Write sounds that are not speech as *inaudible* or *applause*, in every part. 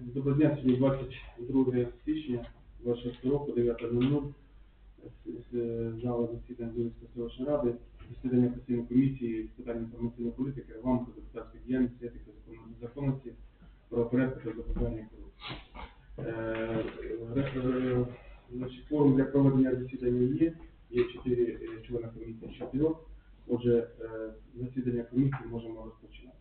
Доброго дня, сьогодні 22 січня 26 року, 9.00. З- з Зала засідання Зурівської селищної ради, засідання постійної комісії з питань інформаційної політики, регламенту, депутатської діяльності, етики, закон- законності, правопорядку та запобігання корупції. Е, форум для проведення засідання є, є чотири е, члени комісії чотирьох. Отже, е, засідання комісії можемо розпочинати.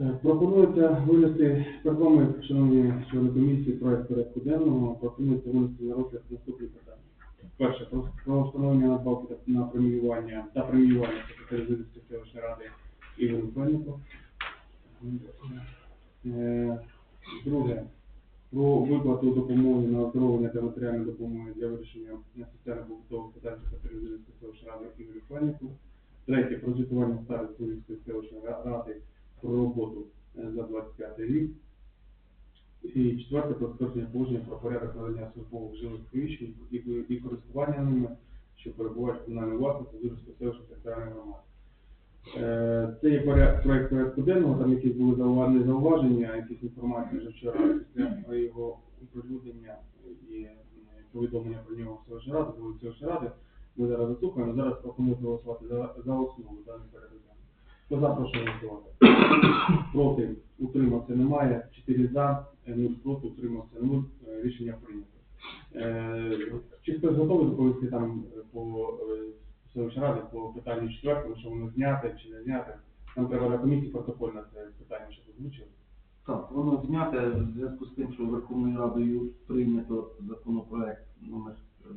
Е, Пропонується винести перед вами, шановні члени комісії, проект порядку денного. Пропонується винести на розгляд наступні питання. Перше, про, встановлення надбавки на преміювання та преміювання Зилівської селищної ради Ігорю Фельнику. Е, Друге, про виплату допомоги на оздоровлення та матеріальної допомоги для вирішення соціально-побутових питань Зилівської селищної ради Ігорю Фельнику. Третє, про звітування Зилівської селищної ради про роботу е, за 25 рік. І четверте, про затвердження положення про порядок надання службових жилих приміщень і, користування ними, що перебувають в комунальній власності Зурської селищної територіальної громади. Е, Це є проект порядку денного, там якісь були зауваження, зауваження, якісь інформації вже вчора після *clears throat* його оприлюднення і е, повідомлення про нього в селищній раді, були в селищній ради. Ми зараз заслухаємо. Зараз пропоную голосувати за, за основу даний порядок денний. Хто за, прошу голосувати. Проти, утримався немає. 4 за, 0 проти, утримався 0. Е, Рішення прийнято. Е, Чи хтось готовий доповісти там е, по е, селищній раді по питанню четвертому, що воно зняте чи не зняте? Нам треба на комісії протокольне це питання, щоб озвучили. Так, воно зняте в зв'язку з тим, що Верховною Радою прийнято законопроект номер е,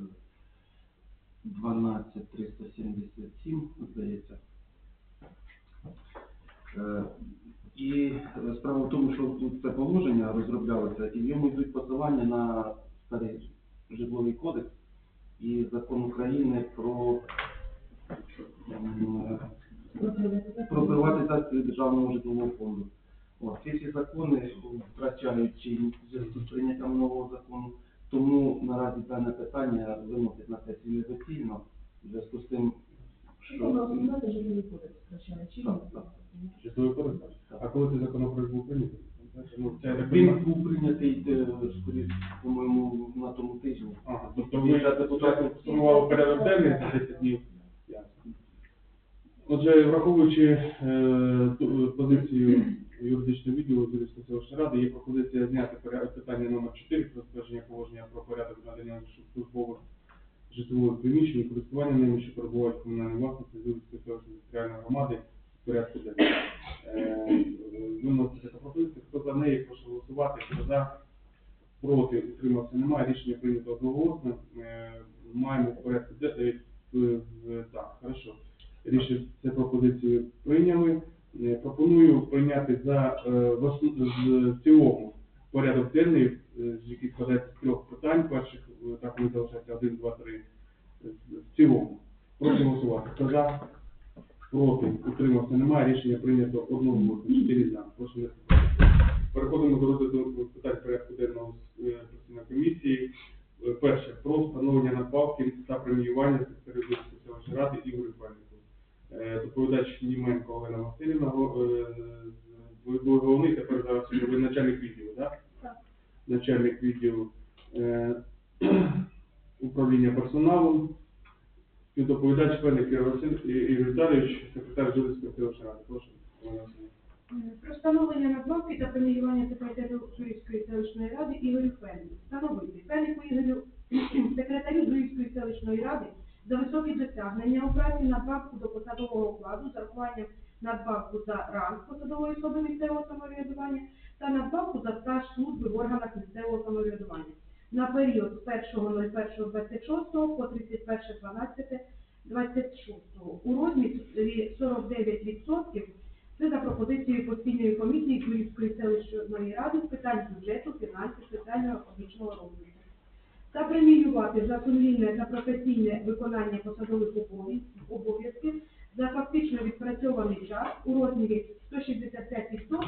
12377, здається. Е, І справа в тому, що тут це положення розроблялося, і в ньому йдуть посилання на старий житловий кодекс і закон України про, про приватизацію державного житлового фонду. От, ці всі закони втрачають чинність з прийняттям нового закону, тому наразі дане питання виносить на сесію доцільно, в зв'язку з тим, Що... кодекс втрачає чи Так, так. Житловий кодекс? А коли цей законопроект був прийнятий? Ну, це так Він був прийнятий, е, скоріше, по-моєму, на тому тижні. Ага, тобто ви депутатів сформували порядок денний за 10 днів. Ясно. Отже, враховуючи е, ту- е, позицію юридичного відділу Зурівської селищної ради, є пропозиція зняти порядок питання номер 4 про затвердження положення про порядок надання службових житлових приміщень користування ними, що перебувають в комунальній власності Зурівської селищної територіальної громади в порядку денному. Е, Виноситься така пропозиція, хто за неї, прошу голосувати, хто за, проти, утримався немає, рішення прийнято одноголосно. Е, Маємо в порядку е, так, хорошо. Рішення це пропозицію прийняли. Пропоную прийняти за в цілому порядок денний, з яких складається з трьох питань. Перших е, так вони залишаються 1, 2, 3. В цілому. Прошу голосувати. Хто за? Проти, утримався немає, рішення прийнято одноголосно, 4 за. Прошу не Переходимо до розгляду питань порядку денного е, комісії. Е, Перше, про встановлення надбавки та преміювання селищної ради Ігорю Фельнику. Е, Доповідач Німенко Олена Васильівна, е, головний, тепер зараз ви начальник відділу, так? Начальник відділу е, *clears throat* управління персоналом. Співдоповідач Фельник Ігор Віталійович, секретар селищної ради. Прошу, Про встановлення надбавки та преміювання секретарю Журівської селищної ради Ігорю Фельмі. Встановити Фельнику Ігорю, секретарю Журівської селищної ради за високі досягнення у праці надбавку до посадового окладу з урахуванням надбавку за ранг посадової особи місцевого самоврядування та надбавку за стаж служби в органах місцевого самоврядування на період з 1.01.26 по 31.12.26 у розмірі 49% це за пропозицією постійної комісії Київської селищної ради з питань бюджету, фінансів, соціально-економічного розвитку. Та преміювати за сумлінне та професійне виконання посадових обов'язків за фактично відпрацьований час у розмірі 165%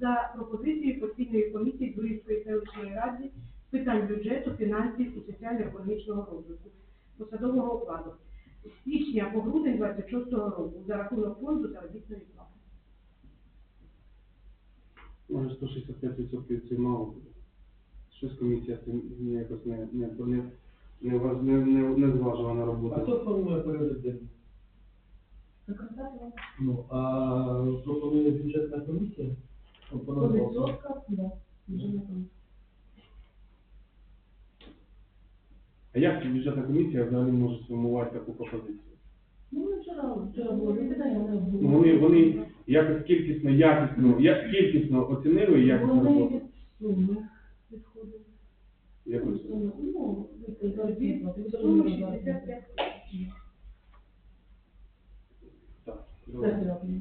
за пропозицією постійної комісії Київської селищної ради з питань бюджету, фінансів і соціально-економічного розвитку посадового окладу з січня по грудень 26 року за рахунок фонду заробітної плати. Може 165% це мало. Щось комісія не- якось не, не, не, не, не, не, не зважила на А хто формує порядок денний? Ну, а пропонує бюджетна комісія? Ну, по По да. Вже не А як бюджетна комісія взагалі може сформувати таку пропозицію? Ну, ми вчора, вчора було засідання, вони Ну, вони, обговорювали. вони якось кількісно, якісно, як кількісно оцінили якісно Вони роботу. від суми відходили. Суми, Ну, від заробітного, від Сума 65 Так, Це добре.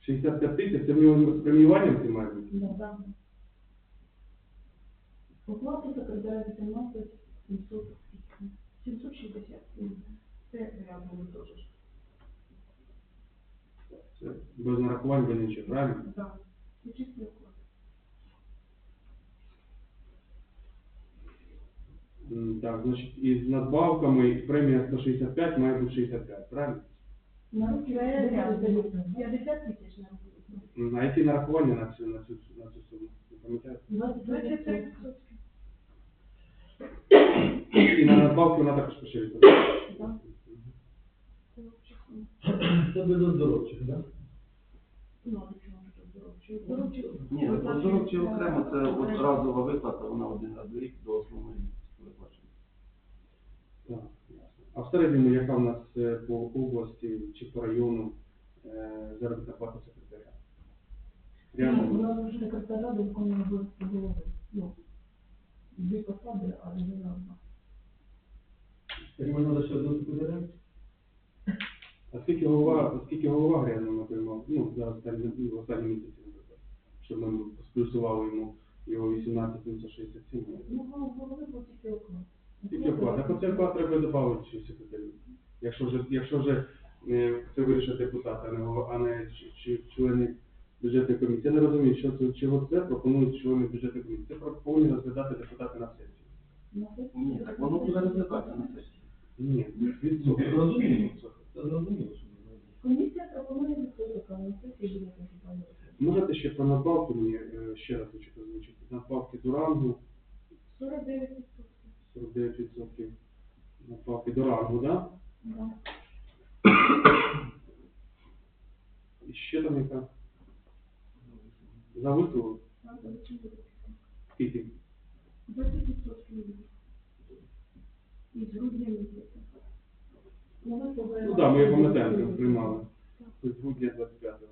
65 тисяч, це в нього з преміюванням це має бути? Да, да. Оплата секретаря 18 700 скільки? 760. Це реально теж. ж. Це без нарахувань, нічого, правильно? Так. Це чистий оклад. М, Так, значить, із надбавками премія 165 має бути 65, правильно? На руки Це реально. реально. 50 тисяч на руку. М, А які нарахування на цю, на цю, на цю суму? Не пам'ятаєте? 23 23 І на надбавки вона також поширюється. Це взагалі сума. Це так? Ну, до. Ні, оздоровчі окремо це от разова виплата, вона один раз в рік до основної виплачена. Так. А в середньому, яка в нас е, по області чи по району е, заробітна плата секретаря? Ну, у нас вже секретар ради виконує обов'язки голови. Ну, дві посади, а не одна. Як можна лише одну секретаря? А скільки голова, скільки голова грязно отримав? Ну, за останні, в останні місяці, наприклад. Щоб ми сплюсували йому його 18 767. Ну, голови був тільки оклад. Тільки вклад. Так оце вклад треба додати чи секретарю. Якщо вже, якщо вже е, це вирішить депутат, а не, а не чи, чи члени бюджетної комісії. Я не розумію, що це, чого це пропонують члени бюджетної комісії. Це повинні розглядати депутати на сесії. Ні, так воно буде розглядатися на сесії. Ні, відсоток. Зрозуміло. Це зрозуміло, що ми зробимо. Комісія пропонує відсоток, а на сесії буде консультація. Можете ще про надбавки мені е, ще раз хочу озвучити. Надбавки до рангу 49 49%. Надбавки до рангу, да? Да. І ще там яка? За буде? Скільки? 20% Із грудня місяця. Ну, так, ми його пам'ятаємо, приймали. З грудня 25-го.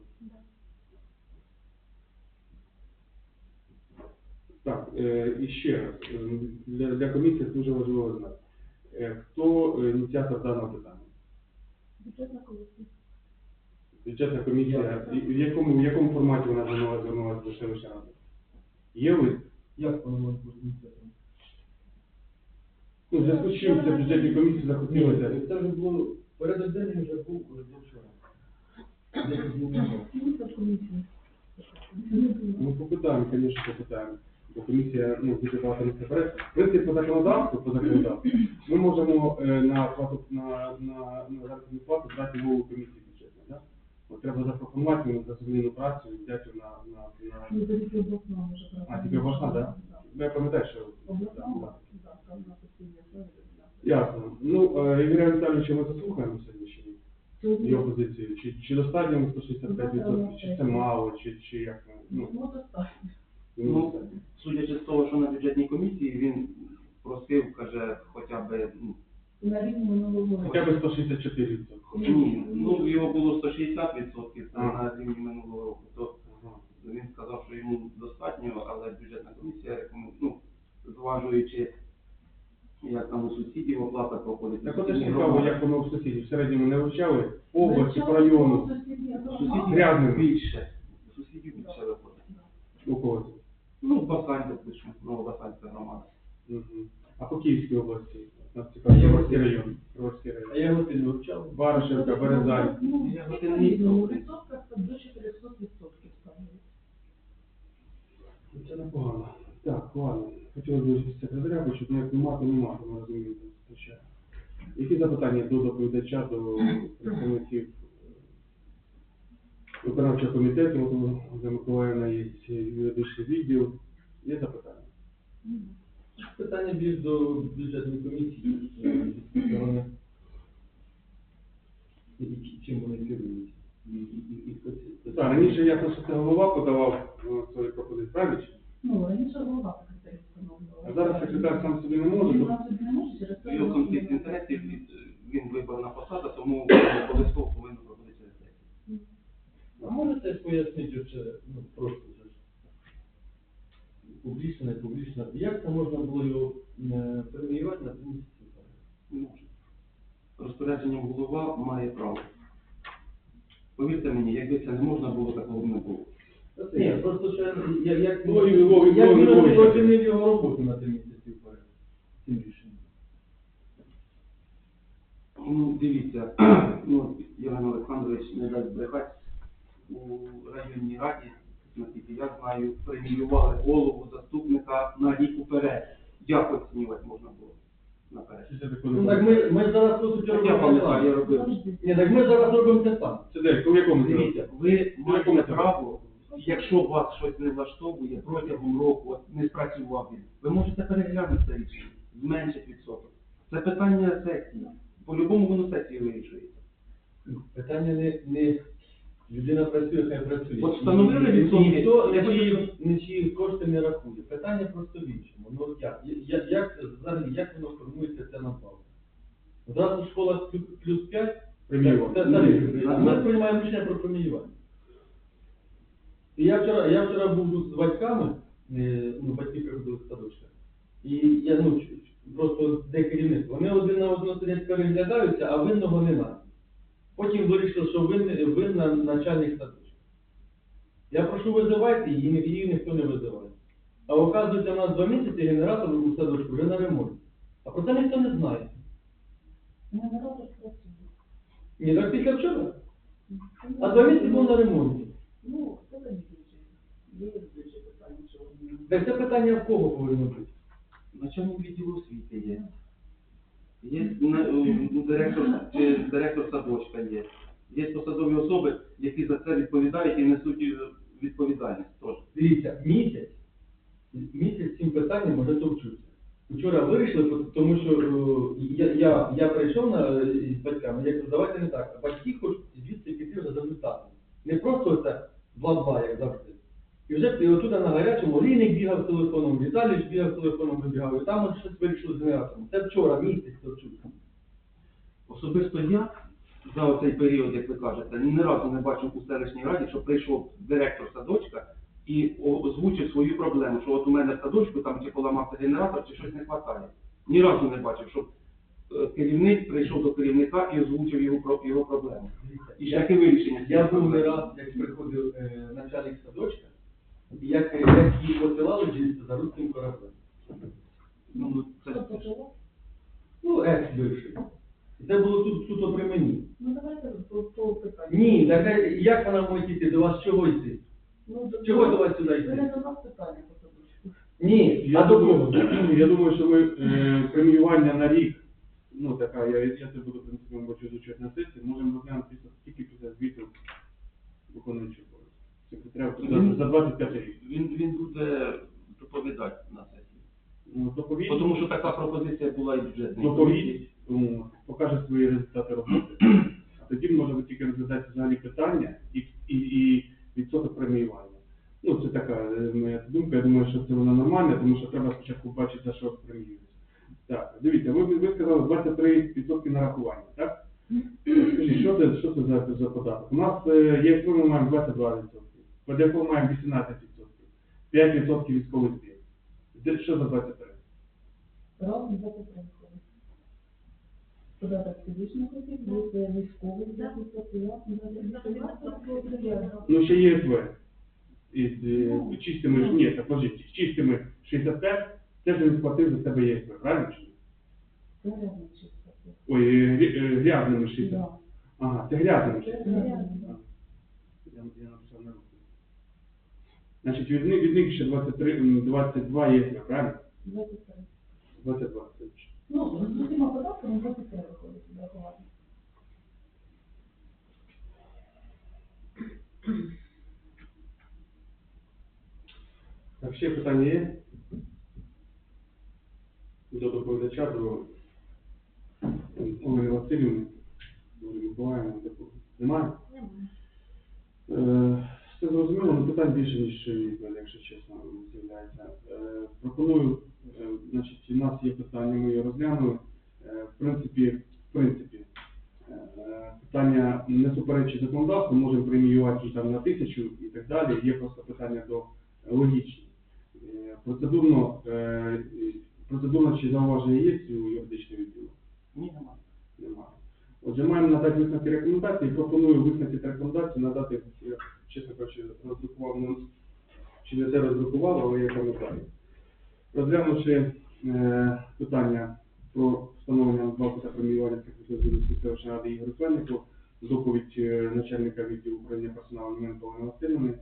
Так, е, і ще раз, е, для, для комісії дуже важливо знати. Е, Хто ініціатор даного питання? Бюджетна комісія. Бюджетна комісія, в якому, в якому форматі вона звернулася звернулася до селищної ради? Є лист? Як може бути? Ну, в зв'язку з чим це бюджетні комісії захотілося? Це вже було, порядок денний вже був е, до вчора. Ну, це комісія. Ми попитаємо, звісно, попитаємо. Бо комісія, ну, дуже багато не вперед. В принципі, по законодавству, по законодавству, ми можемо е, на плату, на, на, на заробітну плату брати нову комісію? От треба запропонувати йому за зміну працю і взяти на, на, на... Ну, це тільки обласна може брати. А, тільки обласна, да? Я пам'ятаю, що... Обласна, Да, да. да, там на постійній основі. Ясно. Ну, е, Ігоря Віталійовича ми заслухаємо сьогодні чи ні? Його позицію. Чи, чи достатньо йому 165%, чи це мало, чи, чи як? Ну, Ну, достатньо. Ну, судячи з того, що на бюджетній комісії він просив, каже, хоча б, ну, На рівні минулого року. Хоча б 164%. ні, ну його було 160%, це на рівні минулого року, то він сказав, що йому достатньо, але бюджетна комісія рекомендує, ну, зважуючи, як там у сусідів оплата проходить. Так от ж цікаво, як воно в сусідів. В середньому не вивчали по області, по району. Сусідів Грязними. більше. Сусідів більше виходить. У когось. Ну, Басань, допустимо, Новобасанська громада. Мгм. А по Київській області? Нас цікаво, Кіровський район. Кіровський А я його не. Баришевка, Березань. Ну, Я відсотках це до 400% ставлять. Це непогано. Так, ладно. Хотілося б секретаря, бо щоб не нема, то нема, то ми розуміємо, звичайно. Які запитання до доповідача, до представників виконавчого комітету, от за Миколаївна є юридичний відділ. Є запитання? Питання більш до бюджетної комісії, е, чим вони керують. Це- Так, раніше я просто це голова подавав е, свої пропозиції, правильно? Ну, раніше голова секретарі встановлювала. А зараз секретар сам собі не може, Він сам собі не може через те, Його конфлікт він- інтересів, він виборна посада, тому обов'язково повинен проводити сесію. А можете пояснити, що ну, просто публічно, не публічно, як це можна було його е, преміювати на три місяці? Не може. Розпорядженням голова має право. Повірте мені, якби це не можна було, такого б не було. Ні, просто що я, як, він оцінив його роботу на три місяці вперед, цим рішенням. Ну, дивіться, *clears throat* ну, Євген Олександрович не дасть брехати. У районній раді, наскільки я знаю, преміювали голову заступника на рік уперед. Як оцінювати можна було наперед? Ну так ми, ми зараз по суті робимо я пам'ятаю, я саме. робив. Ні, так ми зараз робимо те саме. Це де, в якому? Дивіться, ви маєте право, якщо вас щось не влаштовує протягом року, от не спрацював він, ви можете переглянути це рішення, зменшити відсоток. Це питання сесії. По-любому воно сесії вирішується. Питання не, не людина працює, хай працює. От встановили відсотки, Ніхто нічиї, нічиї кошти не рахує. Питання просто в іншому. Ну от як? Як, взагалі, як воно формується ця надбавка? Одразу в школах плюс 5, Преміювання. Та- та- та- Ми приймаємо рішення про преміювання. І я вчора, я вчора був з батьками, е, ну, батьки приходили з садочка. І я ну, просто де керівник. Вони один на одного сидять переглядаються, а винного немає. Потім вирішили, що вин, винна начальник садочка. Я прошу визивайте її, її ніхто не визиває. А оказується, у нас два місяці генератор у садочку вже на ремонті. А про це ніхто не знає. Генератор працює. Ні, так тільки вчора. А два місяці був на ремонті. Ну, це не. Так це питання в кого повинно бути? Начальник відділу освіти є. Є директор, чи директор садочка є. Є посадові особи, які за це відповідають і несуть е, відповідальність теж. Дивіться, місяць, місяць цим питанням може товчуться. Вчора вирішили, тому що е, я, я, я прийшов на, е, з батьками, я кажу, давайте не так. Батьки хочуть звідси піти за результатом. Не просто це 2-2, як завжди. І вже отут на гарячому Олійник бігав з телефоном, Віталій бігав з телефоном, вибігав, і там щось вирішили з генератором. Це вчора місяць товчуться. Особисто я за оцей період, як ви кажете, ні разу не бачив у селищній раді, що прийшов директор садочка і озвучив свою проблему, що от у мене в садочку там чи поламався генератор, чи щось не вистачає. Ні разу не бачив, щоб е, керівник прийшов до керівника і озвучив його, про- його проблему. І шляхи вирішення. Я був не раз, як приходив е, начальник садочка, і як, як її посилали звідси за руським кораблем. Ну, це Ну, екс бивший. І це було тут суто при мені. Ну, давайте по, питанню. Ні, так е, як вона може йти? До вас чого йти? Ну, до Чого до вас сюди йти? не до нас питання. Ні, Я а до кого? *clears throat* я думаю, що ми е, преміювання на рік, ну така, я, я це буду, в принципі, звучати на сесії, можемо розглянути після, тільки після звіту виконуючого обов'язки. Секретаря за, за 25 рік. він, він буде доповідати на сесії. Ну, доповідь, Тому що така пропозиція була і бюджетна. доповідь ну, покаже свої результати роботи, а *clears throat* тоді може тільки розглядати взагалі питання і, і, і відсоток преміювання. Ну, це така е, моя думка, я думаю, що це вона нормальна, тому що треба спочатку бачити, за що преміюється. Так, дивіться, ви, ви сказали 23% нарахування, так? Скажіть, що це, що це за, за податок? У нас е, ЄСВ ми маємо 22%, ПДФО маємо 18%, 5% військовий збір. Де що за 23? Разом за підтримку. Податок фізичних осіб, військовий, я, Ну, ще ЄСВ. Із е, чистими, ж- ні, так, подождіть, чистими 65, це ж він сплатив за себе ЄСВ, правильно? чи ні? Ой, е, е, грязними 60. Ага, це грязними 60. реально, Я, я написав на руку. Значить, від них, від них ще 23, 22 ЄСВ, правильно? 23. 22. це. Ну, з усіма податками 23 виходить врахувати. Так, ще питання є? До доповідача, до Олени Васильівни, до Миколаївни, до- немає? Е, Все зрозуміло, але питань більше, ніж відповідь, якщо чесно, з'являється. Е, Пропоную, е, значить, у нас є питання, ми його розглянули. Е, В принципі, в принципі, е, питання не суперечить законодавству, можемо преміювати там на тисячу і так далі. Є просто питання до логічні. Е, Процедурно, е, процедурно чи зауваження є у юридичного відділу? Ні, немає. Немає. Отже, маємо надати висновки рекомендації. Пропоную висновки рекомендації надати, я, чесно кажучи, роздрукував, ну, чи не це роздрукував, але я пам'ятаю. Розглянувши е, питання про встановлення надбавки та преміювання Зурівської селищної ради Ігорю Фельнику, доповідь е, начальника відділу управління персоналу Олени Васильівни,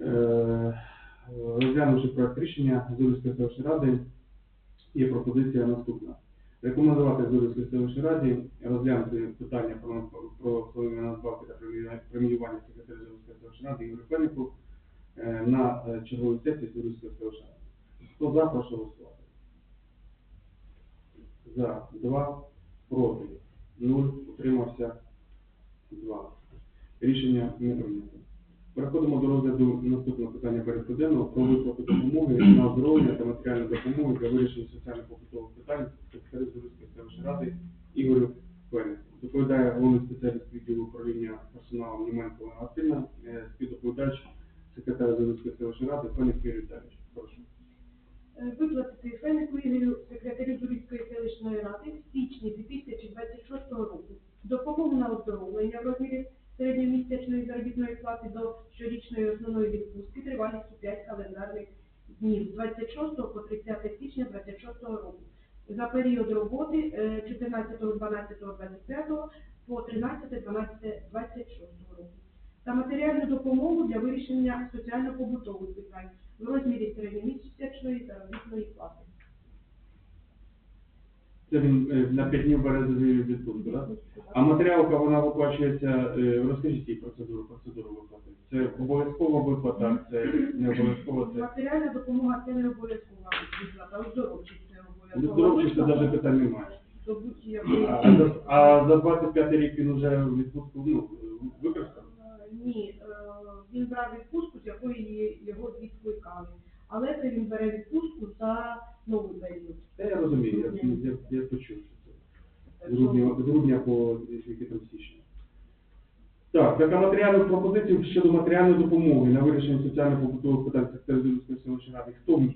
е, розглянувши проект рішення Зурівської селищної ради, є пропозиція наступна. Рекомендувати Зорівській селищній раді розглянути питання про, про встановлення надбавки та премію- преміювання секретаря Зорівської селищної ради Ігорю Фельнику е, на черговій сесії Зорівської селищної ради. Хто за, прошу голосувати. За, два, проти, нуль, утримався, два. Рішення не прийнято. Переходимо до розгляду наступного питання порядку денного про виплату допомоги на оздоровлення та матеріальну допомогу для вирішення соціально-побутових питань секретарю Зорівської селищної ради Ігорю Фельнику. Доповідає головний спеціаліст відділу управління персоналом Німенко Олена Васильівна, е, співдоповідач секретар Зорівської селищної ради Фельник Юрій Віталійович. Прошу. Е, Виплатити Фенику Ігорю, секретарю Зурівської селищної ради в січні 2026 року допомогу на оздоровлення в розмірі середньомісячної заробітної плати до щорічної основної відпустки тривалістю 5 календарних днів з 26 по 30 січня 2026 року за період роботи е, 14.12.25 по 13.12.26 року та матеріальну допомогу для вирішення соціально-побутових питань в розмірі середньомісячної заробітної плати. Це він е, на 5 днів бере відпустку, так? А матеріалка вона виплачується, е, розкажіть їй процедуру, процедуру виплати. Це обов'язкова виплата, це не обов'язково, це Матеріальна допомога це не обов'язкова виплата, оздоровчість це Ну, обов'язкова. здоровчі це виплата. навіть питань немає. А за, а за 25 рік він вже відпустку ну, використав? Е, Ні, він брав відпустку, з якої його відкликали. Але це він бере відпустку за новий період. Та я розумію, я, я, я почув, що це з грудня, з грудня по там січня. Так, така матеріальну пропозицію щодо матеріальної допомоги на вирішення соціально-побутових питань секретаря селищної ради. Хто вніс?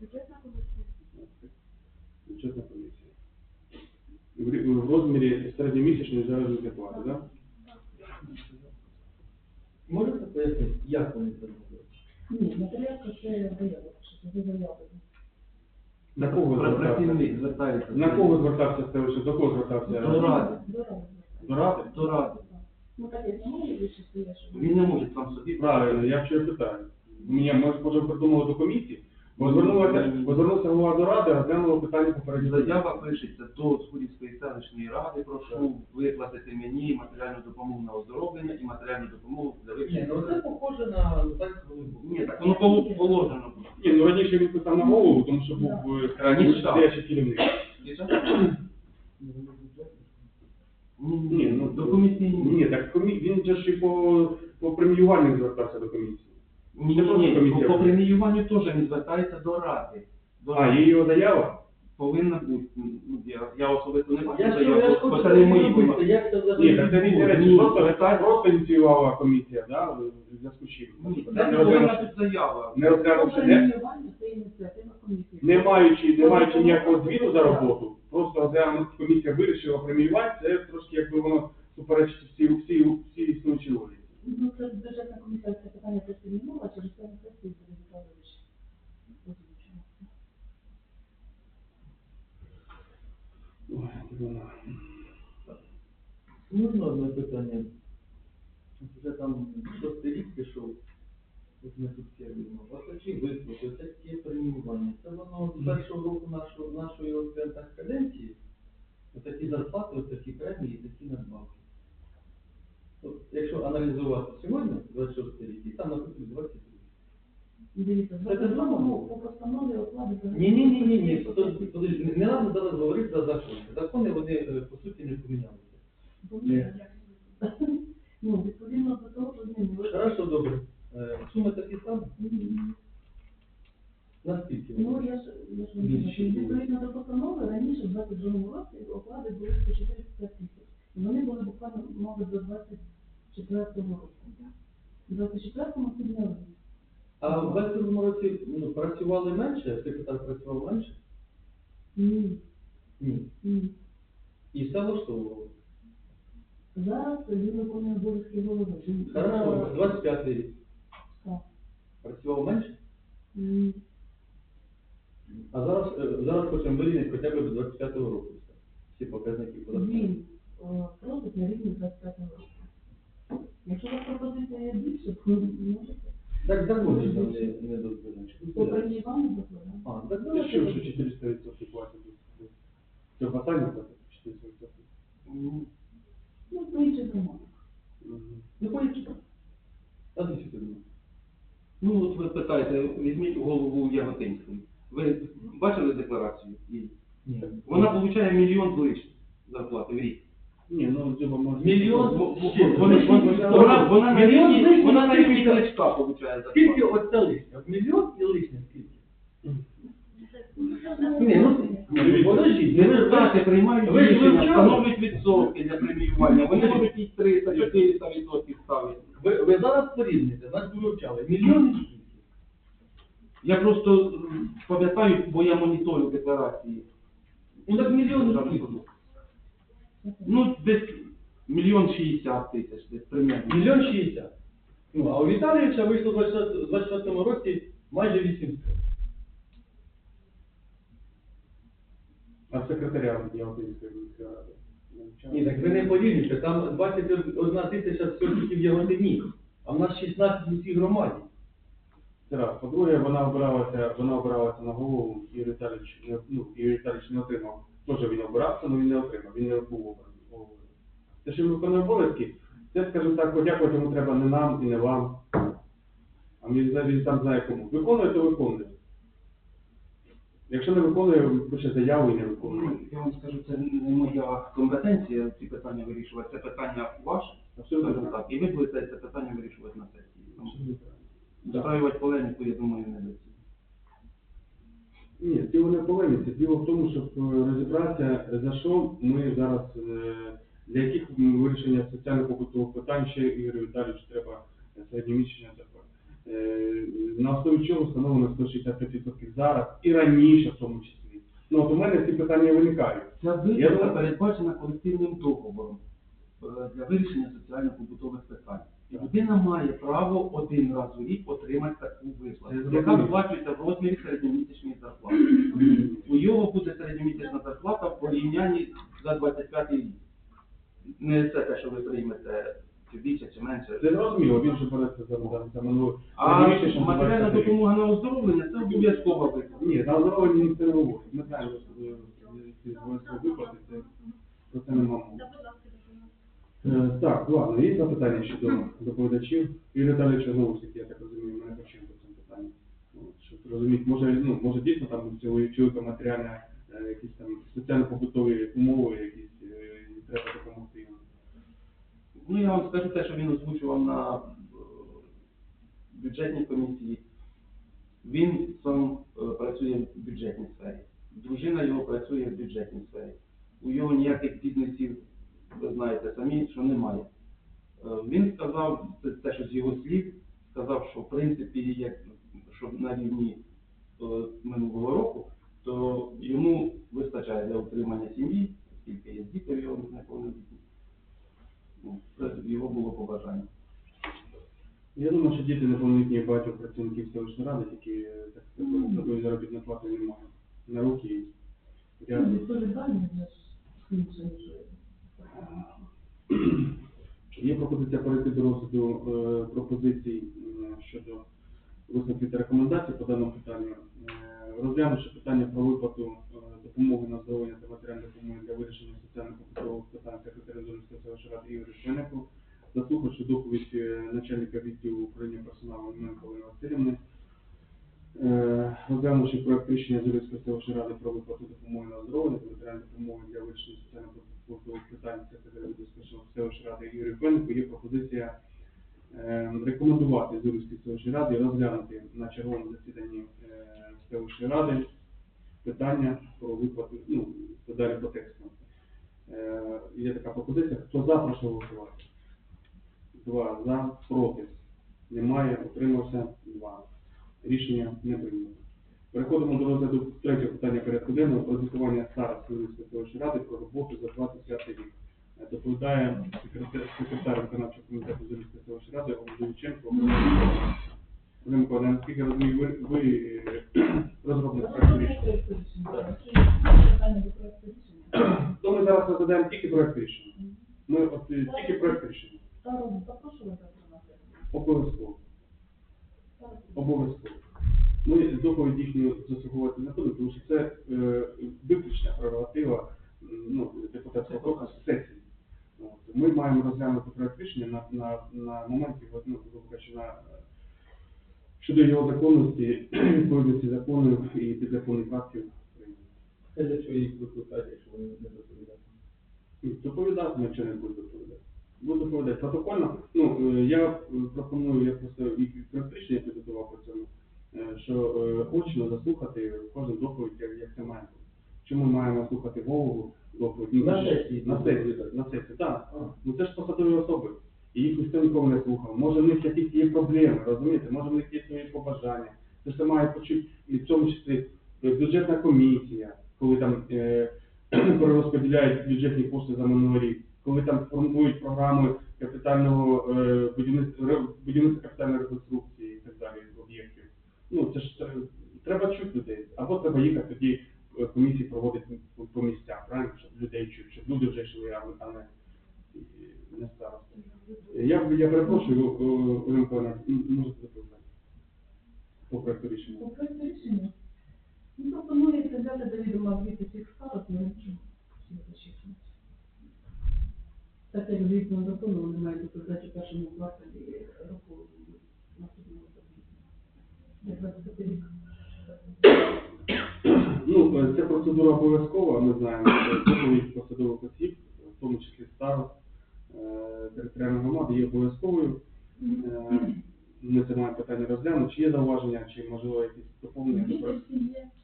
Бюджетна комісія. Бюджетна комісія. В В розмірі середньомісячної заробітної плати, так? Можете пояснити, як вони це зробили? Ні, матеріалка це заява, що це заява. На кого звертався? Працівник звертається. На кого звертався селище? До кого звертався? До ради. До ради. До ради? Ну, так, я не можу що... Він не може сам собі. Правильно, я вчора питаю. Мені, ми ж може придумали до комісії, бо звернулася, бо звернувся голова до ради, розглянуло питання попередньо. Заява пишеться до Скурівської селищної ради, прошу виплатити мені матеріальну допомогу на оздоровлення і матеріальну допомогу для Ні, ну це похоже на. Ні, так воно поло- положено було. Ні, ну раніше він писав на голову, тому що був е, Раніше так. стоячий керівник. Ні, Ні, ну до комісії ні. Ні, так комі... він же ж і по, по преміюванню звертався до комісії. Ні, ні, просто ні, комісія. по, преміюванню теж він звертається до ради. До А, ради. є його заява? Повинна бути. Ну, я, я особисто не бачу Я ж я заяву, бо хочу це не мої зробити, як це Ні, так це різні речі. ні, Просто, ініціювала комісія, да, в зв'язку з чим. Ні, Не Це повинна розглянувши, бути заява. не розглянувши, не, Преміювання це ініціатива комісії. не маючи, не маючи ніякого звіту за роботу, просто розглянула, комісія вирішила преміювати, це трошки якби воно суперечить всі, всі, всі існуючі логіки. Ну, це бюджетна комісія це питання просто не мала, через це не працює, це Віталійович. озвучив. Ой, вона. Можна одне питання? Вже там шостий рік пішов, от ми тут керуємо. От ці виплати, такі преміювання. Це воно з першого року нашого, нашої от, скажімо так, каденції. Отакі зарплати, отакі премії, такі надбавки. От, якщо аналізувати сьогодні, 26 рік, і там написано 23. Дивіться, Це те саме? закону по постанові оклади за Ні, ні, ні, ні, ні. Подожди, подожди, не треба зараз говорити за закони. Закони вони е, по суті не помінялися. Ні. Ну, відповідно до того, що змінили. Хорошо, добре. Е, Суми такі самі? М, Наскільки? Ну, я ж, я ж вам Більше. кажу, відповідно до постанови, раніше, в 22 році, оклади були 145 тисяч. І вони були до 24 року. В 24-му підняли. А в 22 році ну, працювали менше, секретар працював менше? Ні, Ні. ні. І все влаштовувало. Зараз він виконує обов'язки голови. Хорошо, 25 рік. Так. Працював менше? Ні. А зараз, е, зараз хочемо вирівняти хоча б до 25-го року. Всі показники податку. Він е, просить на рівні 25 року. Якщо у вас пропозиція є більше, то можете. Так нам не, не дозволяють. По преміюванню закладемо. А, так Це що, що 400% платять? Це фатально платять 400%? Ну, Ну, по інших. Мгм. Ну, поїдьте. Та не сюди. Ну, от ви питаєте, візьміть голову Яготинської. Ви бачили декларацію? Ні. Вона отримує мільйон ближче зарплати в рік. Ні, ну, Дзюба може... Мільйон? Бо- Вона вона- вона Мільйон вона на скільки рівні це? кличка отримує Скільки зарплату. оце лишнє? От Мільйон і лишнє скільки? Ні, ну, подождіть, ви ж Депутати приймають ви ж встановлюють відсотки для преміювання. Вони можуть і 300, 400 відсотків ставити. ви, ви зараз порівнюєте, нас ви вивчали. Мільйон і скільки? Я просто пам'ятаю, бо я моніторю декларації. Ну так мільйон і скільки? Ну, десь мільйон шістдесят тисяч, десь примерно. Мільйон шістдесят. Ну, а у Віталійовича вийшло в 24 році майже 800. А секретаря Яготинської міської ради? Ні, так ви не порівнюєте, там 21 тисяча в Яготині, а в нас 16 в усій громаді. Це раз. По-друге, вона обиралася, вона обиралася на голову, і Віталійович, не- ну, і Віталійович не отримав. Теж він обирався, але він не отримав, він не був обраний. Те, що він виконує обов'язки, це, скажімо так, подякувати йому треба не нам і не вам, а він, знає- він сам знає кому. Виконує, то виконує. Якщо не виконує, пише заяву і не виконує. Ну, Я вам скажу, це не моя компетенція ці питання вирішувати, це питання ваше, Абсолютно так. так. І ви будете це питання вирішувати на сесії. Так. Полеміку, я думаю, не доцільно. Ні, діло не в полеміці. Діло в тому, щоб е, розібратися, за що ми зараз, е, для яких вирішення соціально-побутових питань ще Ігор Віталійович треба середньомісячна зарплата. Е, На основі чого встановлено 165% зараз і раніше в тому числі. Ну от у мене ці питання виникають. Ця Я виплата передбачена колективним договором для вирішення соціально-побутових питань. І людина має право один раз у рік отримати таку виплату, яка виплачується в розмірі середньомісячної зарплати. У його буде середньомісячна зарплата в порівнянні за 25 рік. Не це те, що ви приймете чи більше, чи менше. Це зрозуміло, він же береться за, минулу. А матеріальна допомога на оздоровлення це обов'язкова виплата. Ні, на оздоровлення ніхто не говорить. Ми знаємо, що е, ці виплати, це про це нема мови. Е, Так, ладно, є запитання щодо доповідачів. Юрій Віталійович, знову ж таки, я так розумію, мене почув по цьому питанню. От, Щоб розуміти, може, ну, може дійсно там у цього чоловіка матеріальна, е, якісь там соціально-побутові умови, якісь, е, і треба допомогти йому. Ну, я вам скажу те, що він озвучував на е, бюджетній комісії. Він сам е, працює в бюджетній сфері. Дружина його працює в бюджетній сфері. У його ніяких бізнесів, ви знаєте самі, що немає. Е, Він сказав, це те, що з його слів, сказав, що в принципі, як що на рівні е, минулого року, то йому вистачає для утримання сім'ї, оскільки є діти в його неповнолітні. Ну, Це його було побажання. Я думаю, що діти неповнолітні багатьох працівників селищної ради, які е, так сказати, такої заробітної плати не мають. На руки. Я- Ну, Відповідальність. Є пропозиція перейти до розгляду е, пропозицій е, щодо висновків та рекомендацій по даному питанню. Е, Розглянувши питання про виплату допомоги на здоров'я та матеріальної допомоги для вирішення соціально-побутових питань секретаря селищної ради Ігорю Свинику, заслухавши доповідь начальника відділу управління персоналу Менко Олени Васильівни, розглянувши проект рішення Зорівської селищної ради про виплату допомоги на оздоровлення та матеріальної допомоги для вирішення соціально-побутових питань секретаря Зорівської селищної ради Юрію Пеннику, є пропозиція е, рекомендувати Зорівській селищній раді розглянути на черговому засіданні селищної ради питання про виплату, ну, далі по тексту. Е, Є така пропозиція. Хто за, прошу голосувати. Два за, проти. Немає, утримався два. Рішення не прийнято. Переходимо до розгляду третього питання порядку денного про звітування старості Львівської ради про роботу за 25 рік. Доповідає секретар, виконавчого комітету селищної ради Олексійченко. Олег Миколаївна, наскільки я розумію, ви, ви е, розробник проекту рішення. То ми зараз розглядаємо тільки проект рішення. Ми от е, тільки проект рішення. Обов'язково. Обов'язково. Доповідь їхню заслуговувати не будемо, тому що це е, виключна прерогатива ну, депутатського корпусу сесії. От. Ми маємо розглянути проект рішення на, на, на моменті, ну, на, щодо його законності, *clears throat* відповідності законів і підзаконних актів України. Це для чого їх викликати, якщо вони не доповідають. Ну, Доповідати, якщо не буде доповідати. Буду доповідати. Протокольно, ну, е, я пропоную, я просто і практично підготував по цьому, що е, очно заслухати кожну доповідь, як, це має бути. Чому ми маємо слухати голову доповідь? Ну, На сесії На сесії, на сесії, так. Ну це ж посадові особи. І їх ніхто ніколи не слухав. Може, в них якісь є проблеми, розумієте? Може, в них є свої побажання. Це все має почути, і в цьому числі е, бюджетна комісія, коли там е, *clears throat* перерозподіляють бюджетні кошти за минулий рік, коли там формують програми капітального е, будівництва, будівництва капітальної реконструкції і так далі об'єктів. Ну це ж е, треба чути людей. Або треба їхати тоді е, комісії проводити по, місцях, правильно, щоб людей чути, щоб люди вже йшли, а не- не, старости. Я, я перепрошую, е, Олена можете доповідати по проекту рішення. По проекту рішення? Ну, пропонується взяти до відома звіти всіх старост, але не можу всіх зачитувати. Так як звісно закону, вони мають у першому кварталі року наступного року. Як 25 рік. Ну, ця процедура обов'язкова, ми знаємо, що доповідь посадових осіб, в тому числі старост е, територіальної громади, є обов'язковою. Е, Ми це маємо питання розглянути. Чи є зауваження, чи можливо якісь доповнення до, проекту-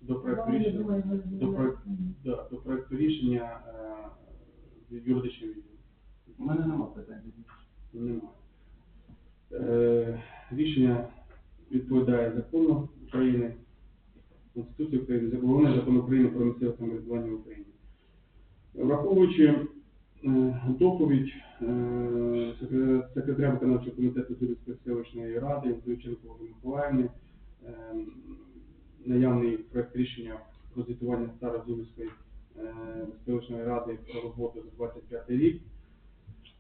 до проекту рішення? До проекту, да, до проекту рішення е, юридичного відділу. У мене нема питань. Немає. Рішення відповідає закону України, Конституції України, головне закон України про місцеве самоврядування в Україні. Враховуючи е, доповідь е, секретаря виконавчого комітету Зурівської селищної ради Вдовиченко Миколаївни, е, наявний проект рішення про звітування Старозурівської е, селищної ради про роботу за 25 рік.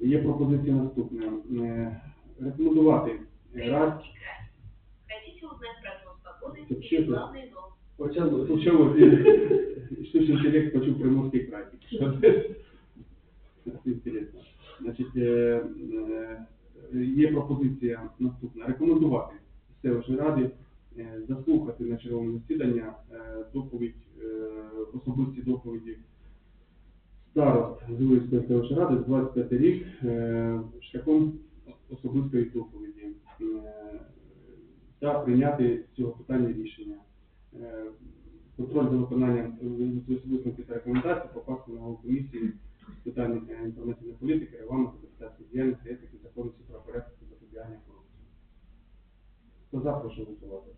Є пропозиція наступна. Рекомендувати раді Хотите узнать прогноз погоды Это или честно? главный новости? Почали. Почему штучный интеллект *laughs* почув Приморський край. Що це? Це *laughs* інтересно. *laughs* Значить, е, е, є пропозиція наступна. Рекомендувати селищній раді е, заслухати на черговому засідання е, доповідь, е, особисті доповіді старост Зуївської селищної ради з 25 рік е, шляхом особистої доповіді е, та прийняти з цього питання рішення. Е, Контроль за виконанням особистих та рекомендацій покласти на комісії з питань е, інформаційної політики, регламенту, депутатської діяльності, етики, законності про порядку запобігання корупції. Хто за, прошу голосувати.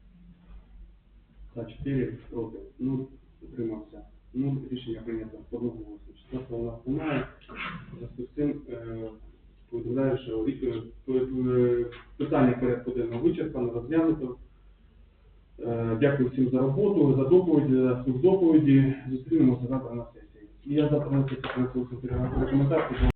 За 4 проти. Ну, утримався. Ну, рішення прийнято одноголосно. Четвертого у нас немає. Зв'язку з цим е, повідомляю, що е, питання порядку денного вичерпано, розглянуто. Е, Дякую всім за роботу, за доповіді, за слух доповіді. Зустрінемося завтра на сесії. І я завтра на сесії принесу рекомендації.